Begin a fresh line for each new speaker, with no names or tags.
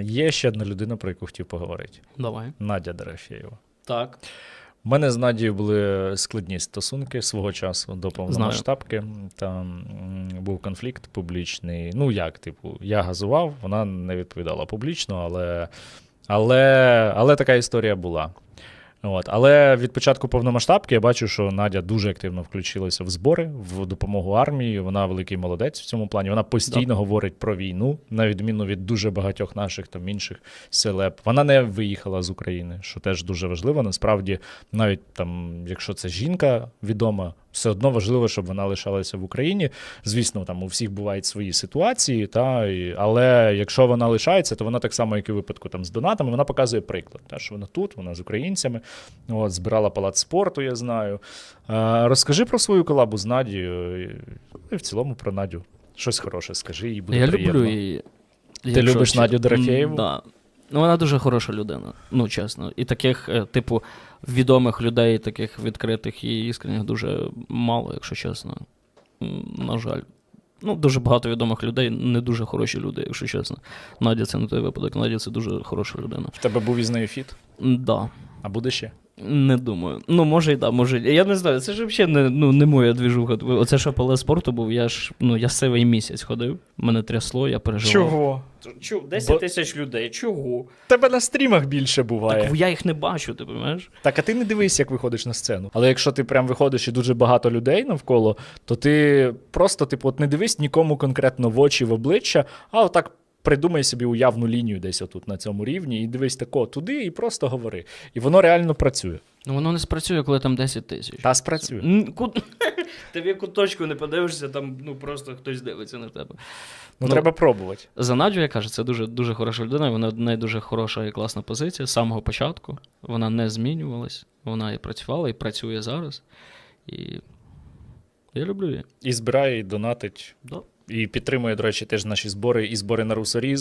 Є ще одна людина, про яку хотів поговорити.
Давай.
Надя Дерефєєва.
Так.
У мене з Надією були складні стосунки свого часу до повномасштабки. Там був конфлікт публічний. Ну як, типу, я газував, вона не відповідала публічно, але, але, але така історія була. От. Але від початку повномасштабки я бачу, що Надя дуже активно включилася в збори, в допомогу армії. Вона великий молодець в цьому плані. Вона постійно говорить про війну, на відміну від дуже багатьох наших там інших селеб. Вона не виїхала з України, що теж дуже важливо. Насправді, навіть там, якщо це жінка відома, все одно важливо, щоб вона лишалася в Україні. Звісно, там у всіх бувають свої ситуації, та, і, але якщо вона лишається, то вона так само, як і випадку там, з донатами, вона показує приклад. Та, що вона тут, вона з українцями, от, збирала палац спорту, я знаю. А, розкажи про свою колабу з Надією і, і в цілому про Надю. Щось хороше, скажи, їй буде
я
приємно.
люблю її.
Ти любиш Надю Дорофєєву?
Так. Да. Ну, вона дуже хороша людина, ну чесно. І таких, е, типу, відомих людей, таких відкритих і іскренних дуже мало, якщо чесно. На жаль. Ну, дуже багато відомих людей, не дуже хороші люди, якщо чесно. Надя це не той випадок. Надя це дуже хороша людина.
В тебе був із нею фіт,
Так. Да.
а буде ще?
Не думаю. Ну, може, і да, може. Я не знаю, це ж взагалі не, ну, не моя двіжуха. Оце що пале спорту був, я ж ну, я сивий місяць ходив, мене трясло, я переживав.
Чого?
Чого? 10
Бо-
тисяч людей. Чого?
Тебе на стрімах більше буває.
Так я їх не бачу, ти розумієш?
Так, а ти не дивись, як виходиш на сцену. Але якщо ти прям виходиш і дуже багато людей навколо, то ти просто, типу, от не дивись нікому конкретно в очі, в обличчя, а отак. Придумай собі уявну лінію десь отут на цьому рівні, і дивись тако туди, і просто говори. І воно реально працює.
Ну воно не спрацює, коли там 10 тисяч.
Та спрацює.
Кут- Ти в яку точку не подивишся, там ну просто хтось дивиться на тебе.
Ну,
Ну,
треба пробувати.
За Надю, я кажу, це дуже, дуже хороша людина, вона в неї дуже хороша і класна позиція з самого початку. Вона не змінювалась, вона і працювала, і працює зараз. І я люблю її.
І збирає, і донатить,
Да.
і підтримує, до речі, теж наші збори і збори на Русоріз.